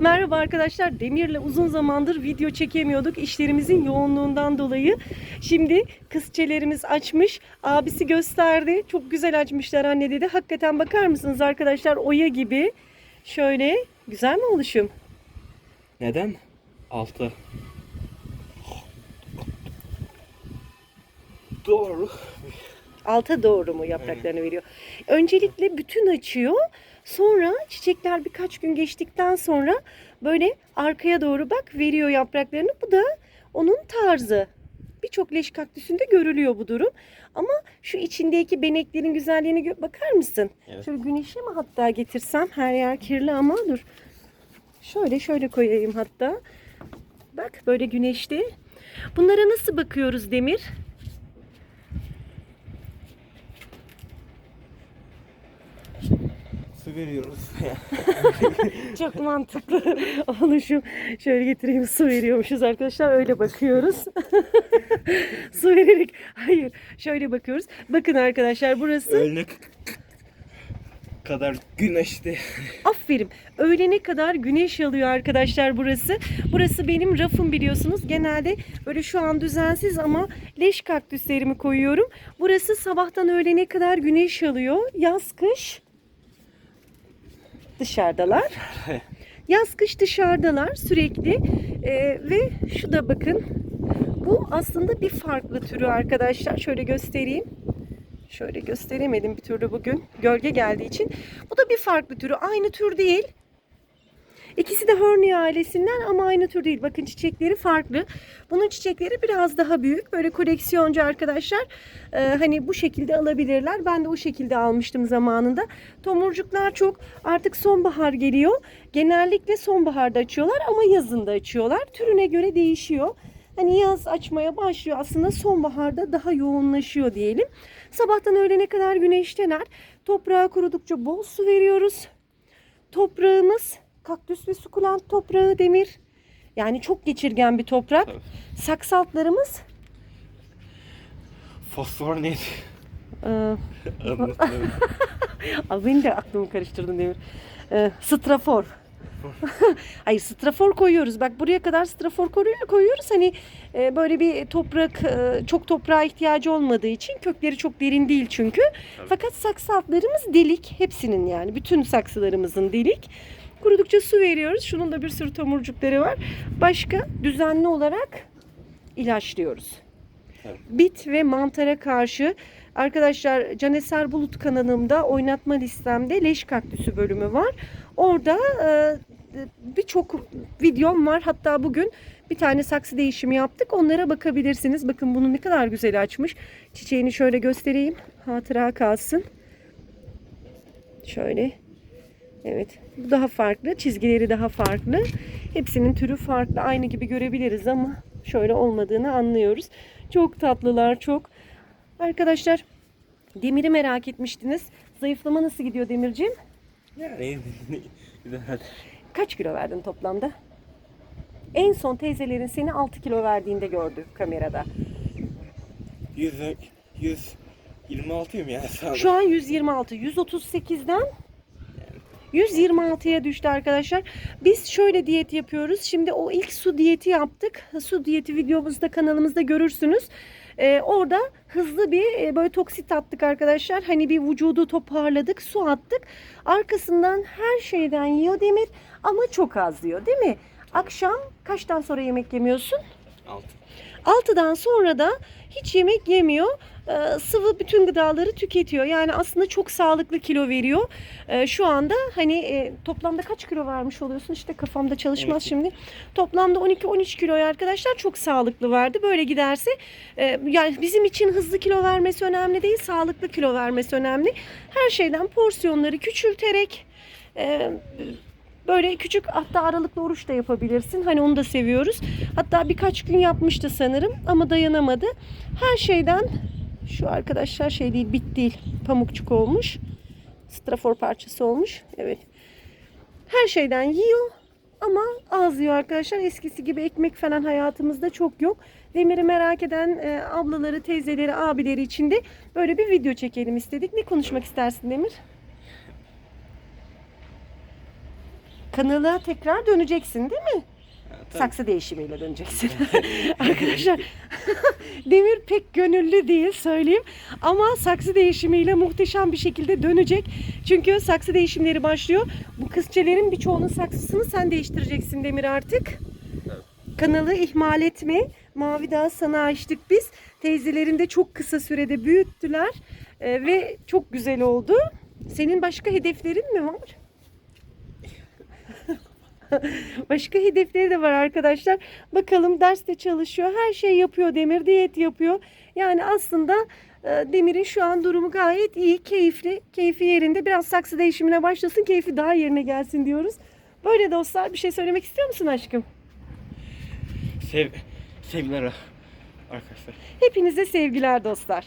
Merhaba arkadaşlar. Demir'le uzun zamandır video çekemiyorduk işlerimizin yoğunluğundan dolayı. Şimdi kızçelerimiz açmış. Abisi gösterdi. Çok güzel açmışlar anne dedi. Hakikaten bakar mısınız arkadaşlar oya gibi. Şöyle güzel mi oluşum? Neden? 6. Doğru. Alta doğru mu yapraklarını veriyor? Öncelikle bütün açıyor. Sonra çiçekler birkaç gün geçtikten sonra böyle arkaya doğru bak veriyor yapraklarını. Bu da onun tarzı. Birçok leş kaktüsünde görülüyor bu durum. Ama şu içindeki beneklerin güzelliğine gö- bakar mısın? Evet. Şöyle güneşe mi hatta getirsem? Her yer kirli ama dur. Şöyle şöyle koyayım hatta. Bak böyle güneşli. Bunlara nasıl bakıyoruz Demir? Veriyoruz. Çok mantıklı oluşum. Şöyle getireyim su veriyormuşuz arkadaşlar öyle bakıyoruz. su vererek hayır şöyle bakıyoruz. Bakın arkadaşlar burası Öğlene kadar güneşte. aferin öğlene kadar güneş alıyor arkadaşlar burası. Burası benim rafım biliyorsunuz. Genelde böyle şu an düzensiz ama leş kaktüslerimi koyuyorum. Burası sabahtan öğlene kadar güneş alıyor. Yaz kış dışarıdalar. Yaz kış dışarıdalar sürekli Ee, ve şu da bakın bu aslında bir farklı türü arkadaşlar. Şöyle göstereyim. Şöyle gösteremedim bir türlü bugün gölge geldiği için. Bu da bir farklı türü. Aynı tür değil. İkisi de Hornia ailesinden ama aynı tür değil. Bakın çiçekleri farklı. Bunun çiçekleri biraz daha büyük. Böyle koleksiyoncu arkadaşlar e, hani bu şekilde alabilirler. Ben de o şekilde almıştım zamanında. Tomurcuklar çok artık sonbahar geliyor. Genellikle sonbaharda açıyorlar ama yazında açıyorlar. Türüne göre değişiyor. Hani yaz açmaya başlıyor. Aslında sonbaharda daha yoğunlaşıyor diyelim. Sabahtan öğlene kadar güneşteler. Toprağa kurudukça bol su veriyoruz. Toprağımız sukulent toprağı demir. Yani çok geçirgen bir toprak. Tabii. Saksı altlarımız Fosfor e. Aa, beni de aklımı karıştırdın Demir. Ee, strafor. Hayır strafor koyuyoruz. Bak buraya kadar strafor koyu- koyuyoruz. Hani e, böyle bir toprak e, çok toprağa ihtiyacı olmadığı için kökleri çok derin değil çünkü. Fakat saksı altlarımız delik. Hepsinin yani bütün saksılarımızın delik. Kurudukça su veriyoruz. Şunun da bir sürü tomurcukları var. Başka düzenli olarak ilaçlıyoruz. Evet. Bit ve mantara karşı arkadaşlar Caneser Bulut kanalımda oynatma listemde leş kaktüsü bölümü var. Orada e, birçok videom var. Hatta bugün bir tane saksı değişimi yaptık. Onlara bakabilirsiniz. Bakın bunu ne kadar güzel açmış. Çiçeğini şöyle göstereyim. Hatıra kalsın. Şöyle. Evet. Bu daha farklı. Çizgileri daha farklı. Hepsinin türü farklı. Aynı gibi görebiliriz ama şöyle olmadığını anlıyoruz. Çok tatlılar çok. Arkadaşlar Demir'i merak etmiştiniz. Zayıflama nasıl gidiyor Demirciğim? Yani. Kaç kilo verdin toplamda? En son teyzelerin seni 6 kilo verdiğinde gördü kamerada. 100 100 26'yım ya sağ Şu an 126. 138'den 126'ya düştü arkadaşlar. Biz şöyle diyet yapıyoruz. Şimdi o ilk su diyeti yaptık. Su diyeti videomuzda kanalımızda görürsünüz. Ee, orada hızlı bir e, böyle toksit attık arkadaşlar. Hani bir vücudu toparladık, su attık. Arkasından her şeyden yiyor Demir ama çok az yiyor değil mi? Akşam kaçtan sonra yemek yemiyorsun? 6. 6'dan sonra da hiç yemek yemiyor. Ee, sıvı bütün gıdaları tüketiyor. Yani aslında çok sağlıklı kilo veriyor. Ee, şu anda hani e, toplamda kaç kilo vermiş oluyorsun? İşte kafamda çalışmaz Evet. şimdi. Toplamda 12-13 kiloya arkadaşlar çok sağlıklı verdi. Böyle giderse e, yani bizim için hızlı kilo vermesi önemli değil. Sağlıklı kilo vermesi önemli. Her şeyden porsiyonları küçülterek e, Böyle küçük hatta aralıklı oruç da yapabilirsin. Hani onu da seviyoruz. Hatta birkaç gün yapmıştı sanırım ama dayanamadı. Her şeyden şu arkadaşlar şey değil bit değil pamukçuk olmuş. Strafor parçası olmuş. Evet. Her şeyden yiyor ama az yiyor arkadaşlar. Eskisi gibi ekmek falan hayatımızda çok yok. Demir'i merak eden e, ablaları, teyzeleri, abileri için de böyle bir video çekelim istedik. Ne konuşmak istersin Demir? Kanala tekrar döneceksin değil mi? Tabii. Saksı değişimiyle döneceksin. Arkadaşlar Demir pek gönüllü değil söyleyeyim. Ama saksı değişimiyle muhteşem bir şekilde dönecek. Çünkü saksı değişimleri başlıyor. Bu kızçelerin birçoğunun saksısını sen değiştireceksin Demir artık. Kanalı ihmal etme. Mavi Dağ sana açtık biz. Teyzelerin de çok kısa sürede büyüttüler. Ee, ve çok güzel oldu. Senin başka hedeflerin mi var? Başka hedefleri de var arkadaşlar. Bakalım derste çalışıyor. Her şey yapıyor Demir. Diyet yapıyor. Yani aslında e, Demir'in şu an durumu gayet iyi. Keyifli. Keyfi yerinde. Biraz saksı değişimine başlasın. Keyfi daha yerine gelsin diyoruz. Böyle dostlar bir şey söylemek istiyor musun aşkım? Sev, sevgiler arkadaşlar. Hepinize sevgiler dostlar.